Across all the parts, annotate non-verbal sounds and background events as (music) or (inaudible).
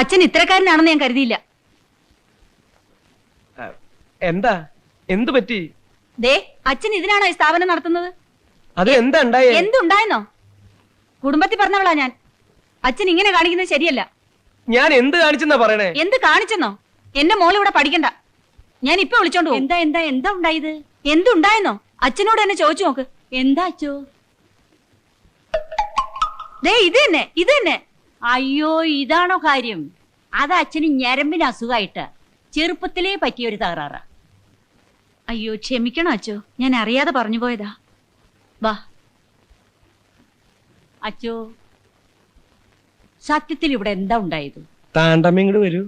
അച്ഛൻ ഇത്രക്കാരനാണെന്ന് ഞാൻ കരുതിയില്ല. എന്താ? എന്തു പറ്റി? ദേ അച്ഛൻ ഇതിനാണോ ഈ സ്ഥാപനം നടത്തുന്നത്? അത് എന്താ എന്തുണ്ടായെന്നോ? കുടുംബത്തിൽ പറഞ്ഞവളാ ഞാൻ. അച്ഛൻ ഇങ്ങനെ കാണിക്കുന്നത് ശരിയല്ല. ഞാൻ എന്ത് കാണിച്ചെന്നാ പറയണേ? എന്ത് കാണിച്ചെന്നോ? എന്റെ മോൾ ഇവിടെ പഠിക്കണ്ട. ഞാൻ ഇപ്പൊ വിളിച്ചോണ്ട് എന്താ എന്താ എന്താ ഉണ്ടായത്? എന്തുണ്ടായെന്നോ? അച്ഛനോട് എന്നെ ചോദിച്ചു നോക്ക്. എന്താ അച്ചോ? ദേ ഇത് തന്നെ ഇത് തന്നെ അയ്യോ ഇതാണോ കാര്യം? അത് അച്ഛന് ഞരമ്പിന് അസുഖമായിട്ട് ചെറുപ്പത്തിലേ പറ്റിയ ഒരു തകരാറ. അയ്യോ ക്ഷമിക്കണം അച്ചോ ഞാൻ അറിയാതെ പറഞ്ഞു പോയതാ. വാ. അച്ചോ സത്യത്തിൽ ഇവിടെ എന്താ ഉണ്ടായത്? താണ്ടമ്മ ഇങ്ങോട്ട് വരൂ.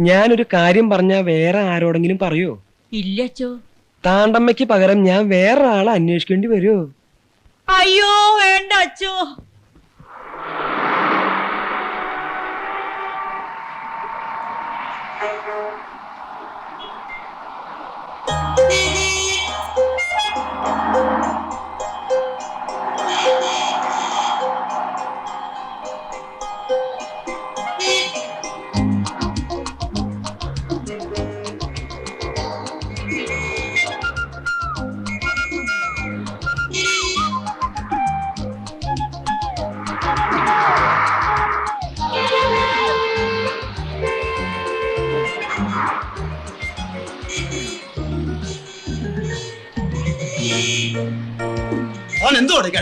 ഞാനൊരു കാര്യം പറഞ്ഞാ വേറെ ആരോടെങ്കിലും പറയോ? ഇല്ല അച്ചോ താണ്ടമ്മയ്ക്ക് പകരം ഞാൻ വേറെ ആളെ അന്വേഷിക്കേണ്ടി വരുമോ അയ്യോ വേണ്ട അച്ചോ Thank എന്തോടെ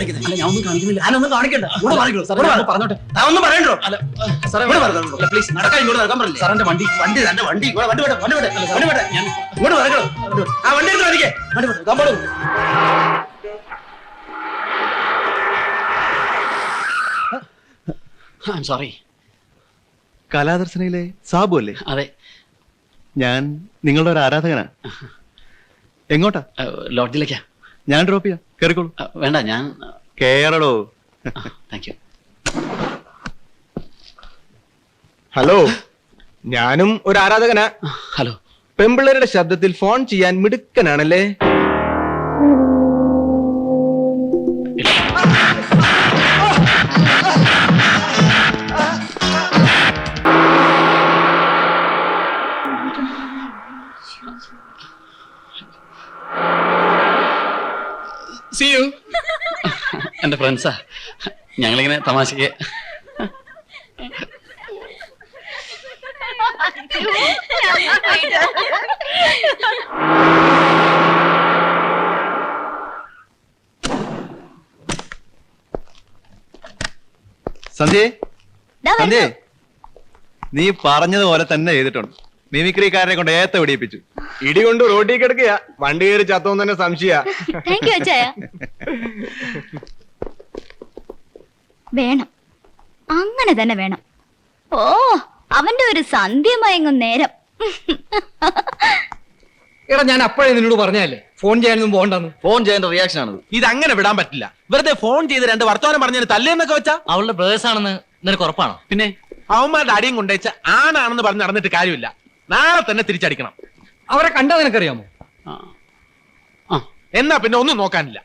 കാണിക്കുന്നത് അല്ല ഞാൻ ഒന്നും കാണിക്കുന്നില്ല. ഞാനൊന്നും കാണിക്കണ്ട. ഇവിടെ മാറിക്കോ സാറേ, ഞാൻ പറഞ്ഞോട്ടെ. താൻ ഒന്നും പറയണ്ടോ? അല്ല സാറേ ഇവിടെ പറഞ്ഞോ പ്ലീസ് നടക്കാൻ ഇങ്ങോട്ട് നടക്കാൻ സാറിന്റെ വണ്ടി. വണ്ടി തന്റെ വണ്ടി. ഇവിടെ വണ്ടി വണ്ടി വണ്ടി ഞാൻ ഇങ്ങോട്ട് നടക്കണം ആ വണ്ടി എടുത്ത് വരികെ വണ്ടി ഐ സോറി കലാദർശനയിലെ സാബു അല്ലേ? അതെ. ഞാൻ നിങ്ങളുടെ ഒരു ആരാധകനാ എങ്ങോട്ടാ? ലോഡ്ജിലേക്കാ ഞാൻ ഡ്രോപ്പ് ചെയ്യാം. കേറിക്കോളൂ. വേണ്ട ഞാൻ കേറടോ. താങ്ക് യു ഹലോ ഞാനും ഒരു ആരാധകനാ. ഹലോ. പെമ്പിള്ളേരുടെ ശബ്ദത്തിൽ ഫോൺ ചെയ്യാൻ മിടുക്കനാണല്ലേ? ഫ്രണ്ട്സാ ഞങ്ങളിങ്ങനെ തമാശക്ക് സന്ധ്യേ സന്ധ്യേ നീ പറഞ്ഞതുപോലെ തന്നെ ചെയ്തിട്ടുണ്ട്. മിമിക്രിക്കാരനെ കൊണ്ട് ഏത്ത പിടിപ്പിച്ചു ഇടി കൊണ്ട് റോഡിൽ കിടക്കുക വണ്ടി കയറി ചത്തോന്ന് തന്നെ സംശയ. (laughs) വേണം. അങ്ങനെ തന്നെ വേണം. ഓ അവന്റെ ഒരു സന്ധ്യ മയങ്ങും നേരം. എടാ ഞാൻ അപ്പോഴേ നിന്നോട് പറഞ്ഞല്ലേ ഫോൺ ചെയ്യാനൊന്നും പോകണ്ടെന്ന്. ഫോൺ ചെയ്യേണ്ട റിയാക്ഷൻ ആണ് ഇത് അങ്ങനെ വിടാൻ പറ്റില്ല. വെറുതെ ഫോൺ ചെയ്ത് രണ്ട് വർത്തമാനം പറഞ്ഞതിന് തല്ലേന്നൊക്കെ വെച്ചാ? അവളുടെ ബ്രദേഴ്സ് ആണെന്ന് നിനക്ക് ഉറപ്പാണോ? പിന്നെ അവന്മാരുടെ അടിയും കൊണ്ടുവച്ച ആണാണെന്ന് പറഞ്ഞ് നടന്നിട്ട് കാര്യമില്ല. നാളെ തന്നെ തിരിച്ചടിക്കണം. അവരെ കണ്ടാ നിനക്കറിയാമോ? എന്നാ പിന്നെ ഒന്നും നോക്കാനില്ല.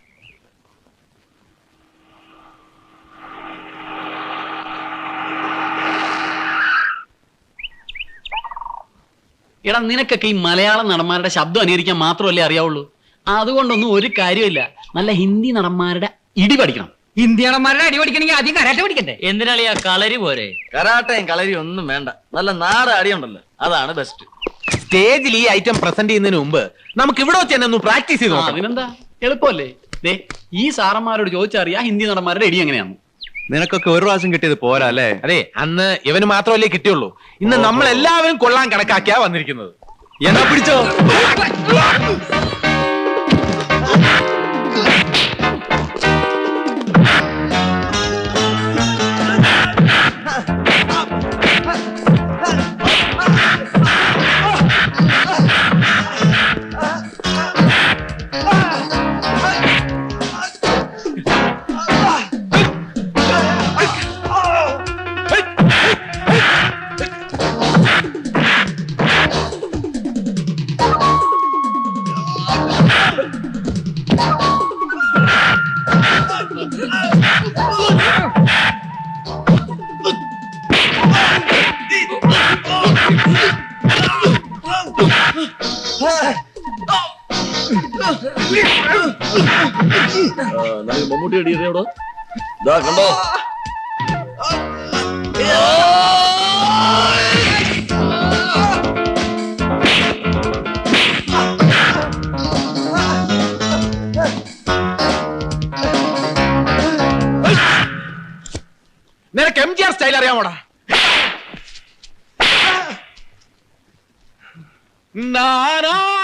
എടാ നിനക്കൊക്കെ ഈ മലയാള നടന്മാരുടെ ശബ്ദം അനുകരിക്കാൻ മാത്രമല്ലേ അറിയാവുള്ളൂ. അതുകൊണ്ടൊന്നും ഒരു കാര്യമില്ല നല്ല ഹിന്ദി നടന്മാരുടെ ഇടി പഠിക്കണം. ഇന്ത്യണന്മാരുടെ അടി പഠിക്കണമെങ്കിൽ ആദ്യം കരാട്ടെ പഠിക്കണ്ടേ? എന്തിനാളിയാ കളരി പോരെ? കരാട്ടയും കളരി ഒന്നും വേണ്ട. നല്ല നാടൻ അടിയുണ്ടല്ലോ. അതാണ് ബെസ്റ്റ് സ്റ്റേജിൽ ഈ ഐറ്റം പ്രസന്റ് ചെയ്യുന്നതിന് മുമ്പ് നമുക്ക് ഇവിടെ വെച്ച് തന്നെ ഒന്ന് പ്രാക്ടീസ് ചെയ്ത് നോക്കാം. അതിനെന്താ? എളുപ്പമല്ലേ? ദേ ഈ സാറന്മാരോട് ചോദിച്ചറിയാ ഹിന്ദി നടന്മാരുടെ ഇടി എങ്ങനെയാണ് നിനക്കൊക്കെ ഒരു പ്രാവശ്യം കിട്ടിയത് പോരാ അല്ലേ? അതെ അന്ന് ഇവന് മാത്രമല്ലേ കിട്ടിയുള്ളൂ. ഇന്ന് നമ്മൾ എല്ലാവരും കൊള്ളാൻ കണക്കാക്കിയാ വന്നിരിക്കുന്നത്. എന്നാ പിടിച്ചോ? മമ്മൂട്ടി അടി അറിയാടോ ഇതാ കണ്ടോ? നിനക്ക് എം ജി ആർ സ്റ്റൈൽ അറിയാമോടാ? നാനാണയിട്ടാൽ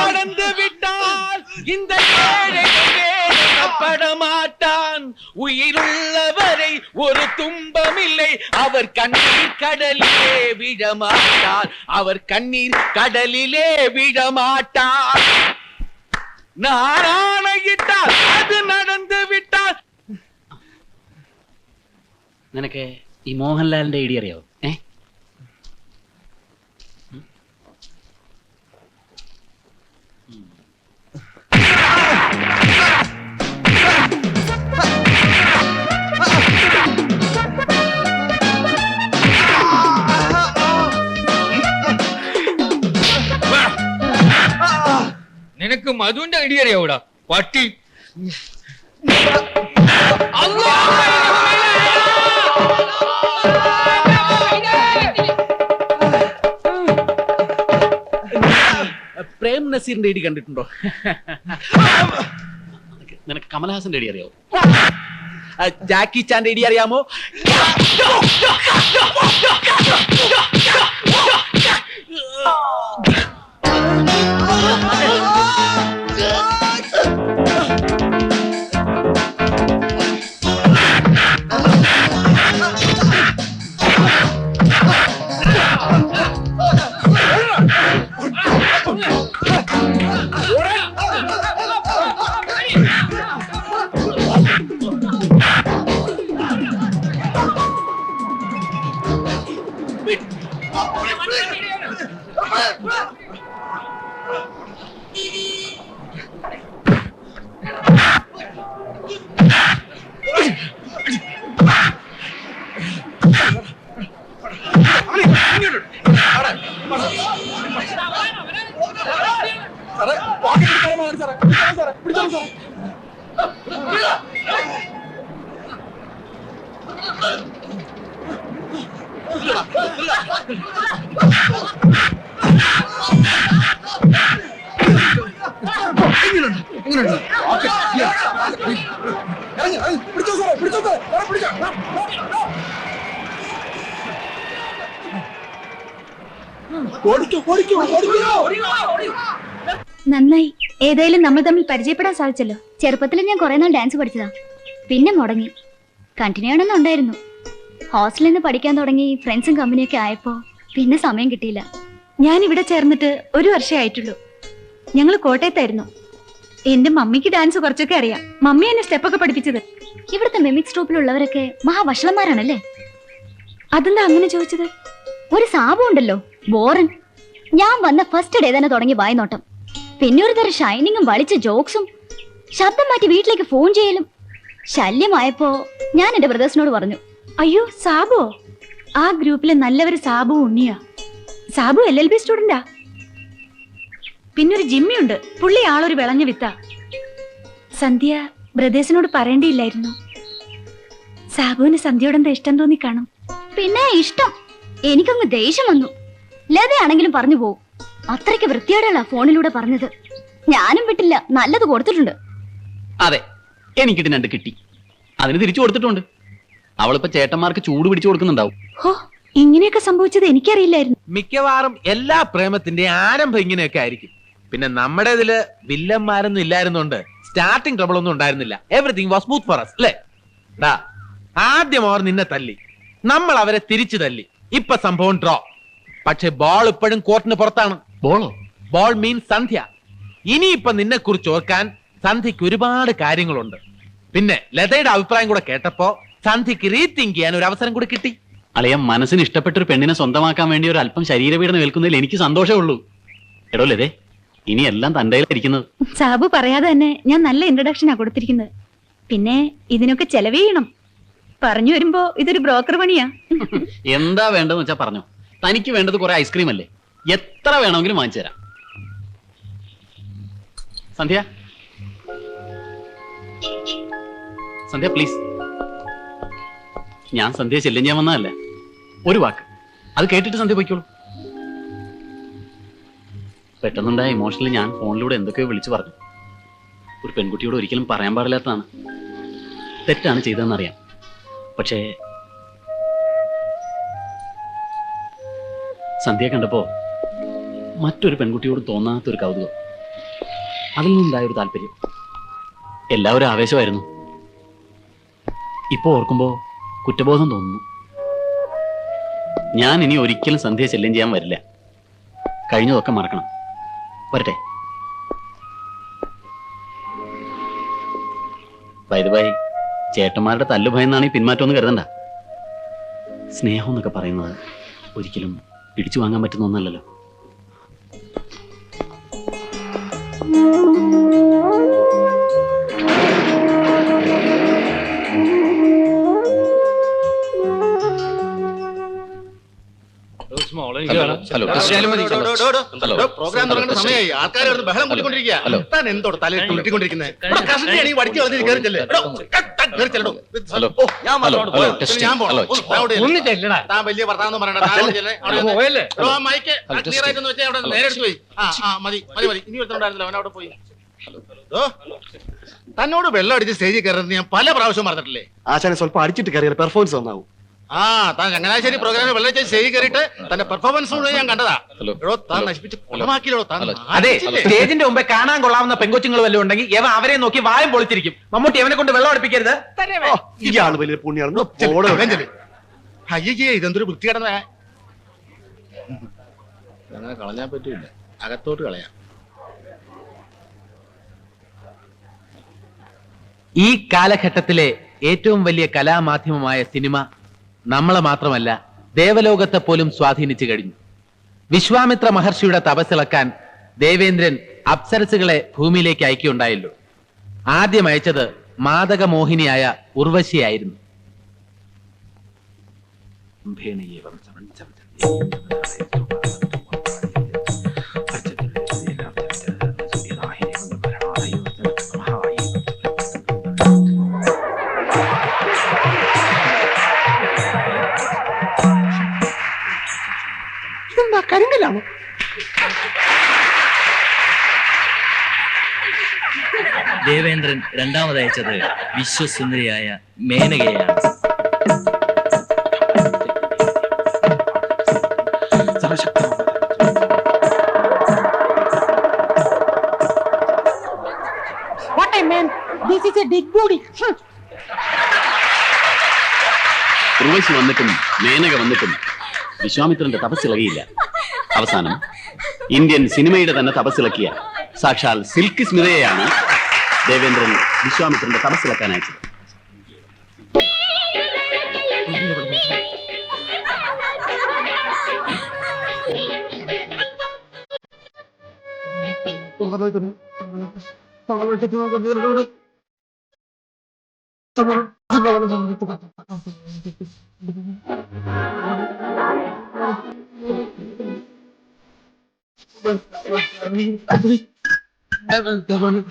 நடந்து விட்டால் இந்த ஏழைகள் வேதனைப்படமாட்டான் உயிருள்ளவரை ஒரு துன்பமில்லை அவர் கண்ணீர் கடலிலே விழமாட்டார் அவர் கண்ணீர் கடலிலே விழமாட்டார் നാരായണയിട്ടാൽ അത് നടന്നു വിട്ടാൽ നിനക്ക് ഈ മോഹൻലാലിന്റെ ഐഡിയ അറിയാവോ നിനക്ക് മധുവിന്റെ ഐഡിയ അറിയാവൂടാ പട്ടി. പ്രേം നസീറിന്റെ ഐഡി കണ്ടിട്ടുണ്ടോ? നിനക്ക് കമൽഹാസന്റെ ഐഡിയ അറിയാവോ? ജാക്കി ചാന്റെ ഐഡിയ അറിയാമോ? Run! നന്നായി. ഏതായാലും നമ്മൾ തമ്മിൽ പരിചയപ്പെടാൻ സാധിച്ചല്ലോ. ചെറുപ്പത്തിൽ ഞാൻ കുറെ നാൾ ഡാൻസ് പഠിച്ചതാ. പിന്നെ മുടങ്ങി. കണ്ടിന്യൂ ആണെന്നുണ്ടായിരുന്നു ഹോസ്റ്റലിൽ നിന്ന് പഠിക്കാൻ തുടങ്ങി ഫ്രണ്ട്സും കമ്പനിയൊക്കെ ആയപ്പോ പിന്നെ സമയം കിട്ടിയില്ല. ഞാൻ ഇവിടെ ചേർന്നിട്ട് ഒരു വർഷമേ ആയിട്ടുള്ളൂ. ഞങ്ങൾ കോട്ടയത്തായിരുന്നു. എന്റെ മമ്മിക്ക് ഡാൻസ് കുറച്ചൊക്കെ അറിയാം. മമ്മി എന്നെ സ്റ്റെപ്പൊക്കെ പഠിപ്പിച്ചത്. ഇവിടുത്തെ മെമിക് ട്രൂപ്പിലുള്ളവരൊക്കെ മഹാവഷളന്മാരാണല്ലേ? അതെന്താ അങ്ങനെ ചോദിച്ചത്? ഒരു സാബു ഉണ്ടല്ലോ. ബോറൻ. ഞാൻ വന്ന ഫസ്റ്റ് ഡേ തന്നെ തുടങ്ങി വായനോട്ടം. പിന്നെ ഒരു തരം ഷൈനിങ്ങും വളിച്ച ജോക്സും ശബ്ദം മാറ്റി വീട്ടിലേക്ക് ഫോൺ ചെയ്യലും. ശല്യമായപ്പോ ഞാൻ എന്റെ ബ്രദേഴ്സിനോട് പറഞ്ഞു അയ്യോ സാബോ ആ ഗ്രൂപ്പിലെ നല്ലവര് സാബു ഉണ്ണിയാ. സാബു എൽ എൽ ബി സ്റ്റുഡന്റാ പിന്നൊരു ജിമ്മിയുണ്ട് പുള്ളി ആളൊരു വിളഞ്ഞ വിത്ത. സന്ധ്യ ബ്രദേഴ്സിനോട് പറയേണ്ടിയില്ലായിരുന്നു. സാബുവിന് സന്ധ്യയോടെന്താ ഇഷ്ടം തോന്നി കാണും? പിന്നെ ഇഷ്ടം. എനിക്കങ്ങ് ദേഷ്യം വന്നു. ലതയാണെങ്കിലും പറഞ്ഞു പോവും. അത്രയ്ക്ക് വൃത്തിയോടെയുള്ള ഫോണിലൂടെ പറഞ്ഞത്? ഞാനും വിട്ടില്ല. നല്ലത് കൊടുത്തിട്ടുണ്ട്. അതെ എനിക്കിട്ട് രണ്ട് കിട്ടി. അതിന് തിരിച്ചു കൊടുത്തിട്ടുണ്ട്. അവളിപ്പോ ചേട്ടന്മാർക്ക് ചൂട് പിടിച്ചു കൊടുക്കുന്നുണ്ടാവും. ഹോ ഇങ്ങനെയൊക്കെ സംഭവിച്ചത് എനിക്കറിയില്ലായിരുന്നു. മിക്കവാറും എല്ലാ പ്രേമത്തിന്റെ ആരംഭം ഇങ്ങനെയൊക്കെ ആയിരിക്കും. പിന്നെ നമ്മുടെ ഇതിൽ വില്ലന്മാരൊന്നും ഇല്ലായിരുന്നോണ്ട് സ്റ്റാർട്ടിംഗ് ട്രബിൾ ഒന്നും ഉണ്ടായിരുന്നില്ല. Everything was smooth for us അല്ലേ? ഡാ ആദ്യം അവർ നിന്നെ തല്ലി. നമ്മൾ അവരെ തിരിച്ചു തല്ലി. ഇപ്പൊ സംഭവം ഡ്രോ പക്ഷെ ബോൾ ഇപ്പോഴും കോർട്ടിന് പുറത്താണ്. ബോളോ ബോൾ മീൻസ് സന്ധ്യ. ഇനിയിപ്പൊ നിന്നെ കുറിച്ച് ഓർക്കാൻ സന്ധ്യക്ക് ഒരുപാട് കാര്യങ്ങളുണ്ട്. പിന്നെ ലതയുടെ അഭിപ്രായം കൂടെ കേട്ടപ്പോ സന്ധ്യക്ക് റീതിങ്ക് ചെയ്യാൻ ഒരു അവസരം കൂടി കിട്ടി. അളിയ മനസ്സിന് ഇഷ്ടപ്പെട്ട ഒരു പെണ്ണിനെ സ്വന്തമാക്കാൻ വേണ്ടി ഒരു അല്പം ശരീരപീഡനം ഏൽക്കുന്നതിൽ എനിക്ക് സന്തോഷമേ ഉള്ളൂ. എടോ ലതേ ഇനി എല്ലാം തന്റെ ഇരിക്കുന്നത്. സാബു പറയാതെ തന്നെ ഞാൻ നല്ല ഇൻട്രഡക്ഷനാ കൊടുത്തിരിക്കുന്നത്. പിന്നെ ഇതിനൊക്കെ ചെലവ് ചെയ്യണം പറഞ്ഞു വരുമ്പോ ഇതൊരു ബ്രോക്കർ പണിയാ. (laughs) എന്താ വേണ്ടെന്ന് വെച്ചാ പറഞ്ഞോ. തനിക്ക് വേണ്ടത് കുറെ ഐസ്ക്രീം അല്ലേ? എത്ര വേണമെങ്കിലും വാങ്ങിച്ചു തരാം. സന്ധ്യ? സന്ധ്യ പ്ലീസ് ഞാൻ സന്ധ്യ ശല്യം ഞാൻ വന്നതല്ലേ. ഒരു വാക്ക്. അത് കേട്ടിട്ട് സന്ധ്യ പോയിക്കോളൂ. പെട്ടെന്നുണ്ടായ ഇമോഷണലി ഞാൻ ഫോണിലൂടെ എന്തൊക്കെയോ വിളിച്ചു പറഞ്ഞു. ഒരു പെൺകുട്ടിയോട് ഒരിക്കലും പറയാൻ പാടില്ലാത്തതാണ്. തെറ്റാണ് ചെയ്തതെന്നറിയാം. പക്ഷേ സന്ധ്യ കണ്ടപ്പോ മറ്റൊരു പെൺകുട്ടിയോട് തോന്നാത്തൊരു കൗതുകം. അതിൽ നിന്നുണ്ടായ ഒരു താല്പര്യം. എല്ലാവരും ആവേശമായിരുന്നു. ഇപ്പോൾ ഓർക്കുമ്പോൾ കുറ്റബോധം തോന്നുന്നു. ഞാൻ ഇനി ഒരിക്കലും സന്ധ്യ ശല്യം ചെയ്യാൻ വരില്ല. കഴിഞ്ഞതൊക്കെ മറക്കണം. വരട്ടെ. വൈദുബായി ചേട്ടന്മാരുടെ തല്ലുഭയെന്നാണ് ഈ പിന്മാറ്റം എന്ന് കരുതണ്ട. സ്നേഹം എന്നൊക്കെ പറയുന്നത് ഒരിക്കലും പിടിച്ചു വാങ്ങാൻ പറ്റുന്ന ഒന്നല്ലല്ലോ ഹലോ പ്രോഗ്രാം ഹലോ സമയമായി ആൾക്കാർ ഹലോ ബഹളം കൂട്ടിക്കൊണ്ടിരിക്കുക ഹലോ ഹലോ തലയിൽ തുള്ളിക്കൊണ്ടിരിക്കുന്നത് വലിയ വർത്താനം പറയണ്ട അവിടെ മൈക്ക് ക്ലിയർ ആയിട്ടൊന്ന് വെച്ചാൽ നേരെ എടുത്ത് പോയി. ആ ആ മതി മതി മതി. ഇനി ഒരുത്തണ്ടായിരുന്നില്ല അവൻ അവിടെ പോയി. തന്നോട് വെള്ളം അടിച്ച് സ്റ്റേജിൽ കയറുന്നത് ഞാൻ പല പ്രാവശ്യം പറഞ്ഞിട്ടില്ലേ ആശാനെ സ്വല്പം അടിച്ചിട്ട് കയറിയാൽ പെർഫോമൻസ് നന്നാവും. ആ താൻ ചങ്ങനാശ്ശേരി പ്രോഗ്രാമിൽ വെള്ളിയാഴ്ച സ്റ്റേജിൽ കയറിയിട്ട് തന്റെ പെർഫോമൻസ് കൂടെ ഞാൻ കണ്ടതാ. ഹലോ. എടോ താൻ നശിപ്പിച്ച് കുളമാക്കിയില്ലോ താൻ അതെ സ്റ്റേജിന്റെ മുമ്പേ കാണാൻ കൊള്ളാവുന്ന പെങ്കൊച്ചുങ്ങൾ വല്ലതും ഉണ്ടെങ്കിൽ ഇവ അവരെ നോക്കി വായം പൊളിച്ചിരിക്കും. മമ്മൂട്ടി അവനെ കൊണ്ട് വെള്ളം അടുപ്പിക്കരുത്. ഇയാൾ വലിയ പുണ്യാണ് അയ്യേ ഇതെന്തൊരു വൃത്തി വൃത്തികടന്ന. അങ്ങനെ കളഞ്ഞാൻ പറ്റൂല അകത്തോട്ട് കളയാം. ഈ കാലഘട്ടത്തിലെ ഏറ്റവും വലിയ കലാമാധ്യമമായ സിനിമ നമ്മളെ മാത്രമല്ല ദേവലോകത്തെ പോലും സ്വാധീനിച്ചു കഴിഞ്ഞു. വിശ്വാമിത്ര മഹർഷിയുടെ തപസ്സിളക്കാൻ ദേവേന്ദ്രൻ അപ്സരസുകളെ ഭൂമിയിലേക്ക് അയക്കുകയുണ്ടായല്ലോ. ആദ്യം അയച്ചത് മാതകമോഹിനിയായ ഉർവശിയായിരുന്നു. ദേവേന്ദ്രൻ രണ്ടാമത് അയച്ചത് വിശ്വസുന്ദരിയായ മേനകയാണ്. ഉർവശി വന്നിട്ടും മേനക വന്നിട്ടും വിശ്വാമിത്രന്റെ തപസ്സിളകിയില്ല. അവസാനം ഇന്ത്യൻ സിനിമയുടെ തന്നെ തപസ്സിളക്കിയ സാക്ഷാൽ സിൽക്ക് സ്മിതയെയാണ് ദേവേന്ദ്രൻ വിശ്വാമിത്രന്റെ തപസ്സിളക്കാൻ അയച്ചത്. Hemen tabanı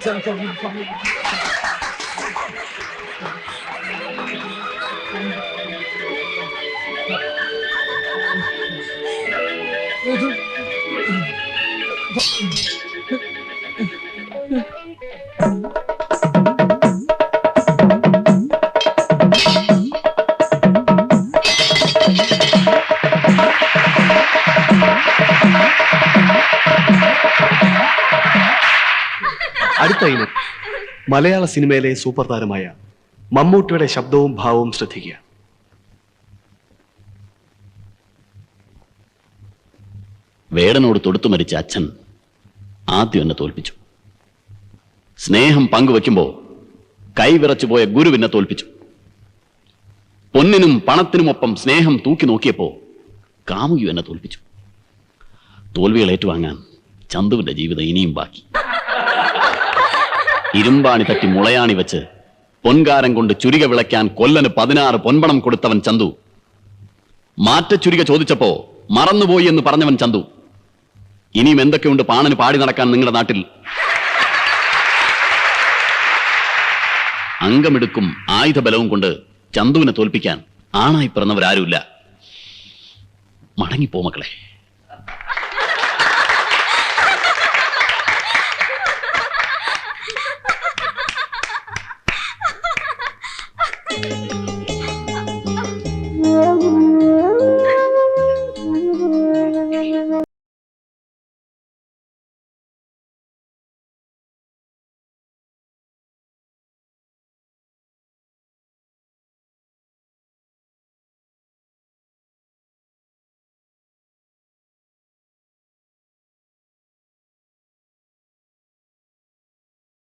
Thank you. ഇനം മലയാള സിനിമയിലെ സൂപ്പർ താരമായ മമ്മൂട്ടിയുടെ ശബ്ദവും ഭാവവും ശ്രദ്ധിക്കുക. വേടനോട് തൊടുത്തു മരിച്ച അച്ഛൻ ആദ്യം എന്നെ തോൽപ്പിച്ചു. സ്നേഹം പങ്കുവെക്കുമ്പോ കൈവിറച്ചു പോയ ഗുരുവിനെ തോൽപ്പിച്ചു. പൊന്നിനും പണത്തിനുമൊപ്പം സ്നേഹം തൂക്കി നോക്കിയപ്പോ കാമുകി എന്നെ തോൽപ്പിച്ചു. തോൽവികൾ ഏറ്റുവാങ്ങാൻ ചന്തുവിന്റെ ജീവിതം ഇനിയും ബാക്കി. ഇരുമ്പാണി തട്ടി മുളയാണി വെച്ച് പൊൻകാരം കൊണ്ട് ചുരിക വിളയ്ക്കാൻ കൊല്ലന് പതിനാറ് പൊൻപണം കൊടുത്തവൻ ചന്തു. മാറ്റ ചുരിക ചോദിച്ചപ്പോ മറന്നുപോയി എന്ന് പറഞ്ഞവൻ ചന്തു. ഇനിയും എന്തൊക്കെയുണ്ട് പാണന് പാടി നടക്കാൻ നിങ്ങളുടെ നാട്ടിൽ? അംഗമെടുക്കും ആയുധബലവും കൊണ്ട് ചന്തുവിനെ തോൽപ്പിക്കാൻ ആണായി പിറന്നവരാരുമില്ല. മടങ്ങിപ്പോ മക്കളെ.